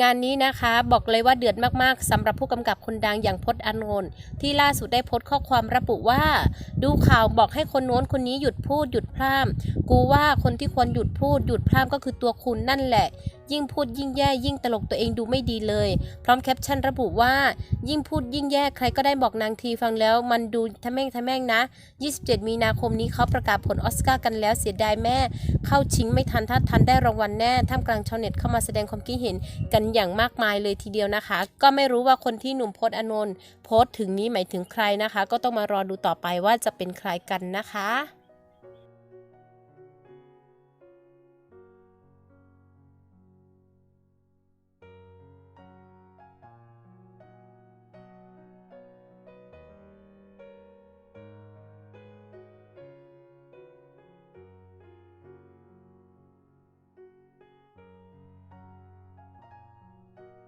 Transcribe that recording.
งานนี้นะคะบอกเลยว่าเดือดมากๆสำหรับผู้กำกับคนดังอย่างพจน์อานนท์ที่ล่าสุดได้โพสต์ข้อความระบุว่า ดูข่าวบอกให้คนโน้นคนนี้หยุดพูดหยุดพร่ำกูว่าคนที่ควรหยุดพูดหยุดพร่ำก็คือตัวคุณนั่นแหละ ยิ่งพูดยิ่งแย่ยิ่งตลกตัวเองดูไม่ดีเลย พร้อมแคปชั่นระบุว่า ยิ่งพูดยิ่งแย่ใครก็ได้บอกนางทีฟังแล้ว มันดูทะแม่งทะแม่งนะ 27 มีนาคมนี้เขาประกาศผลออสการ์กันแล้วเสียดายแม่ เข้าชิงไม่ทันถ้าทันได้รางวัลแน่ท่ามกลางชาวเน็ตเข้ามาแสดงความคิดเห็นกันอย่างมากมายเลยทีเดียวนะคะ ก็ไม่รู้ว่าคนที่หนุ่มพจน์อนนท์โพสต์ถึงนี้หมายถึงใครนะคะ ก็ต้องมารอดูต่อไปว่าจะเป็นใครกันนะคะ